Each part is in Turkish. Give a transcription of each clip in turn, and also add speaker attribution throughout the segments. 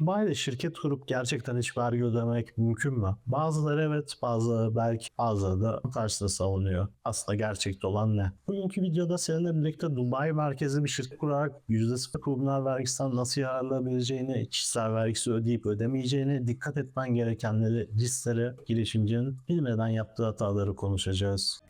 Speaker 1: Dubai'de şirket kurup gerçekten hiç vergi ödemek mümkün mü? Bazıları evet, bazıları belki, bazıları da karşısında savunuyor. Aslında gerçekte olan ne? Bugünkü videoda seninle birlikte Dubai merkezli bir şirket kurarak %0 kurumlar vergisinden nasıl yararlanabileceğini, kişisel vergisi ödeyip ödemeyeceğini, dikkat etmen gerekenleri, riskleri, girişimcinin bilmeden yaptığı hataları konuşacağız.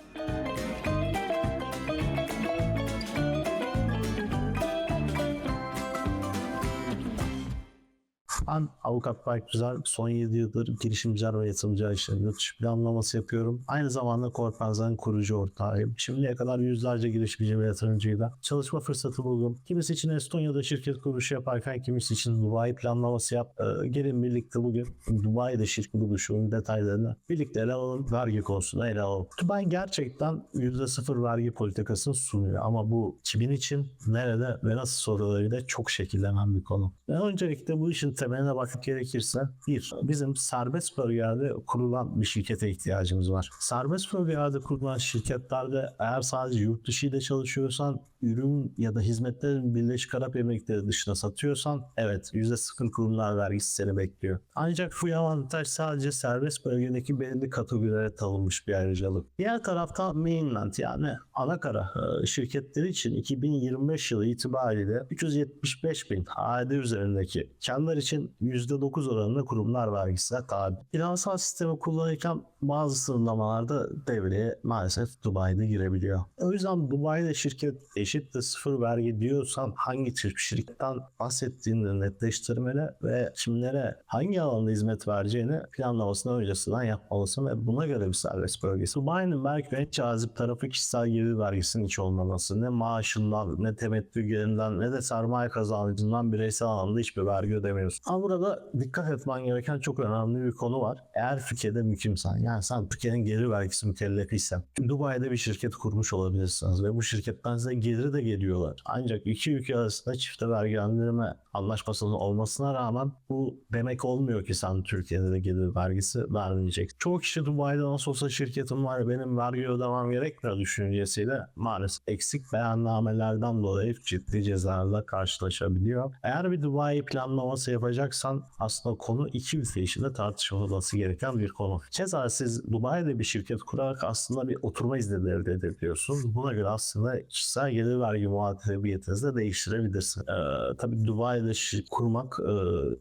Speaker 1: Ben Avukat Berk Güzel son 7 yıldır girişimciler ve yatırımcılar için yurt dışı planlaması yapıyorum. Aynı zamanda Korpenza'nın kurucu ortağıyım. Şimdiye kadar yüzlerce girişimci ve yatırımcıyla çalışma fırsatı buldum. Kimisi için Estonya'da şirket kuruluşu yaparken kimisi için Dubai planlaması yap. Ee, gelin birlikte bugün Dubai'de şirket kuruluşunun detaylarını birlikte ele alalım. Vergi konusunda ele alalım. Dubai gerçekten %0 vergi politikasını sunuyor ama bu kimin için, nerede ve nasıl sorularıyla çok şekillenen bir konu. Ve öncelikle bu işin temeline bakmak gerekirse bir, bizim serbest bölgelerde kurulan bir şirkete ihtiyacımız var. Serbest bölgelerde kurulan şirketlerde eğer sadece yurt dışı ile çalışıyorsan, ürün ya da hizmetlerin Birleşik Arap Emirlikleri dışına satıyorsan evet %0 kurumlar vergisi seni bekliyor. Ancak bu avantaj sadece serbest bölgedeki belirli kategorilere tanınmış bir ayrıcalık. Diğer tarafta mainland yani ana kara e, şirketleri için 2025 yılı itibariyle 375 bin AD üzerindeki karlar için %9 oranında kurumlar vergisine tabi. Finansal sistemi kullanırken bazı sınırlamalarda devreye maalesef Dubai'de girebiliyor. O yüzden Dubai'de şirket eşittir sıfır vergi diyorsan hangi tür şirketten bahsettiğini netleştirmeli ve kimlere hangi alanda hizmet vereceğini planlamasını öncesinden yapmalısın ve buna göre bir serbest bölgesi. Dubai'nin belki de en cazip tarafı kişisel gelir vergisinin hiç olmaması. Ne maaşından, ne temettü gelirinden, ne de sermaye kazancından bireysel alanda hiçbir vergi ödemiyorsun. Burada dikkat etmen gereken çok önemli bir konu var. Eğer Türkiye'de mükimsen, yani sen Türkiye'nin gelir vergisi mükellefiysen, Dubai'de bir şirket kurmuş olabilirsiniz ve bu şirketten size geliri de geliyorlar. Ancak iki ülke arasında çifte vergilendirme anlaşmasının olmasına rağmen bu demek olmuyor ki sen Türkiye'de de gelir vergisi vermeyeceksin. Çoğu kişi Dubai'de nasıl olsa şirketim var benim vergi ödemem gerekmiyor düşüncesiyle maalesef eksik beyannamelerden dolayı ciddi cezalarla karşılaşabiliyor. Eğer bir Dubai planlaması yapacaksan aslında konu iki ülke içinde tartışılması gereken bir konu. Keza siz Dubai'de bir şirket kurarak aslında bir oturma izni elde edebiliyorsunuz. Buna göre aslında kişisel gelir vergi muhatebiyetinizi de değiştirebilirsiniz. Ee, tabii Dubai'de kurmak e,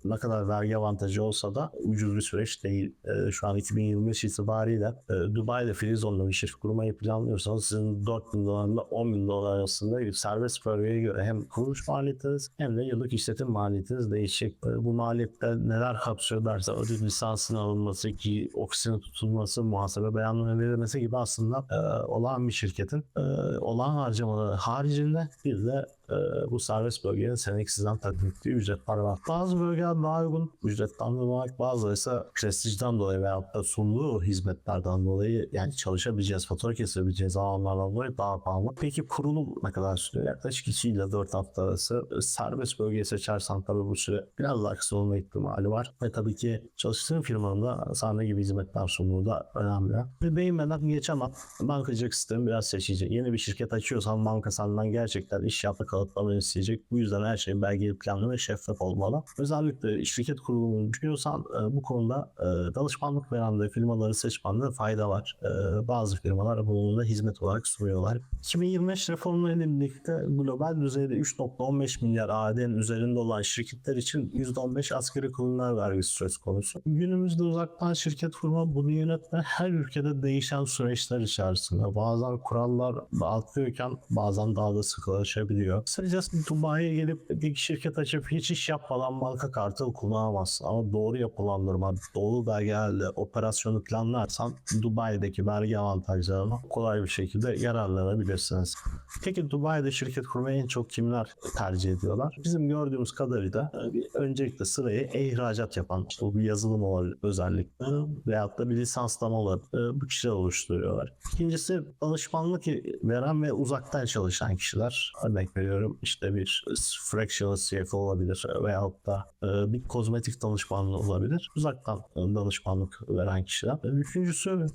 Speaker 1: ne kadar vergi avantajı olsa da ucuz bir süreç değil. E, şu an 2025 itibariyle e, Dubai'de Frizon'la bir şirket kurmayı planlıyorsanız sizin 4 bin dolarla 10 bin dolar arasında bir serbest bölgeye göre hem kuruluş maliyetiniz hem de yıllık işletim maliyetiniz değişecek. E, bu maliyetler neler kapsıyor derse ödül lisansının alınması ki oksijen tutulması, muhasebe beyanları verilmesi gibi aslında e, olağan bir şirketin e, olağan harcamaları haricinde bir de e, bu serbest bölgenin senelik sizden takdim ettiği ücretler var. Bazı bölgeler daha uygun ücretlendirmek, bazıları ise prestijden dolayı veyahut da sunduğu hizmetlerden dolayı yani çalışabileceğiz, fatura kesebileceğiz alanlardan dolayı daha pahalı. Peki kurulum ne kadar sürüyor? Yaklaşık 2 ile 4 hafta arası. Serbest bölgeyi seçersen tabii bu süre biraz daha kısa olma ihtimali var. Ve tabii ki çalıştığın firmanın da sana ne gibi hizmetler sunduğu da önemli. Ve değinmeden geçemem. Bankacılık sistemi biraz seçici. Yeni bir şirket açıyorsan banka senden gerçekten iş yapma kanıtlamanı isteyecek. Bu yüzden her şey belgeli planlı ve şeffaf olmalı. Özellikle şirket kurulumunu düşünüyorsan e, bu konuda e, danışmanlık veren de firmaları seçmende fayda var. E, bazı firmalar bunu da hizmet olarak sunuyorlar. 2025 reformlarıyla birlikte global düzeyde 3.15 milyar AD'nin üzerinde olan şirketler için %15 asgari kurumlar vergisi söz konusu. Günümüzde uzaktan şirket kurma bunu yönetme her ülkede değişen süreçler içerisinde. Bazen kurallar dağıtıyorken bazen daha da sıkılaşabiliyor. Kısacası Dubai'ye gelip bir şirket açıp hiç iş yapmadan banka kartı kullanamazsın. Ama doğru yapılandırma, doğru belgelerle operasyonu planlarsan Dubai'deki vergi avantajlarına kolay bir şekilde yararlanabilirsiniz. Peki Dubai'de şirket kurmayı en çok kimler tercih ediyorlar? Bizim gördüğümüz kadarıyla e, öncelikle sırayı e-ihracat yapan, bu bir yazılım olabilir özellikle veyahut da bir lisanslama olabilir. E, Bu kişiler oluşturuyorlar. İkincisi danışmanlık veren ve uzaktan çalışan kişiler. Örnek veriyorum veriyorum. İşte bir fractional CFO olabilir veyahut da e, bir kozmetik danışmanlığı olabilir. Uzaktan e, danışmanlık veren kişiler. E, Üçüncüsü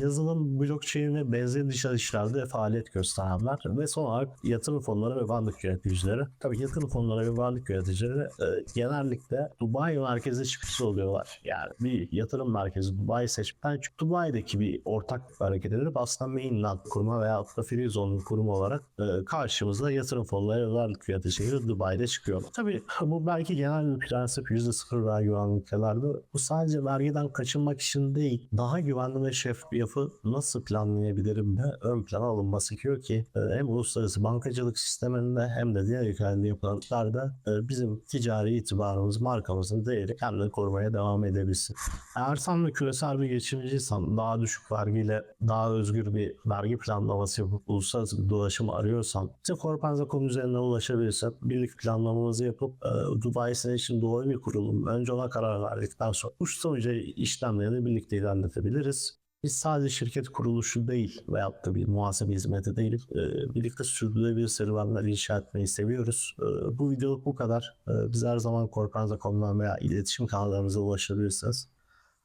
Speaker 1: yazılım, blockchain ve benzeri dijital işlerde faaliyet gösterenler ve son olarak yatırım fonları ve varlık yöneticileri. Tabii yatırım fonları ve varlık yöneticileri genellikle Dubai merkezli çıkışlı oluyorlar. Yani bir yatırım merkezi Dubai seçmen çünkü Dubai'deki bir ortak hareket edilip aslında mainland kurma veya da free zone kurumu olarak karşımıza yatırım fonları ve varlık yöneticileri Dubai'de çıkıyor. Tabii bu belki genel bir prensip %0 vergi ülkelerde. Bu sadece vergiden kaçınmak için değil, daha güvenli ve şeffafı nasıl planlayabilirim de ön plana alınması gerekiyor ki e, hem uluslararası bankacılık sisteminde hem de diğer ülkelerde yapılanlarda e, bizim ticari itibarımız, markamızın değeri kendini korumaya devam edebilsin. Eğer sen de küresel bir girişimciysen, daha düşük vergiyle daha özgür bir vergi planlaması yapıp uluslararası bir dolaşım arıyorsan, bize Corpenza.com üzerinden ulaşabilirsen birlik planlamamızı yapıp e, Dubai senin için doğru bir kurulum. Önce ona karar verdikten sonra uç sonucu işlemlerini birlikte ilerletebiliriz. Biz sadece şirket kuruluşu değil veyahut da bir muhasebe hizmeti değil, e, birlikte sürdürülebilir serüvenler inşa etmeyi seviyoruz. E, bu videoluk bu kadar. E, biz her zaman Corpenza.com'dan veya iletişim kanallarımıza ulaşabilirsiniz.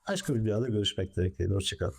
Speaker 1: Başka bir videoda görüşmek dileğiyle. Hoşçakalın.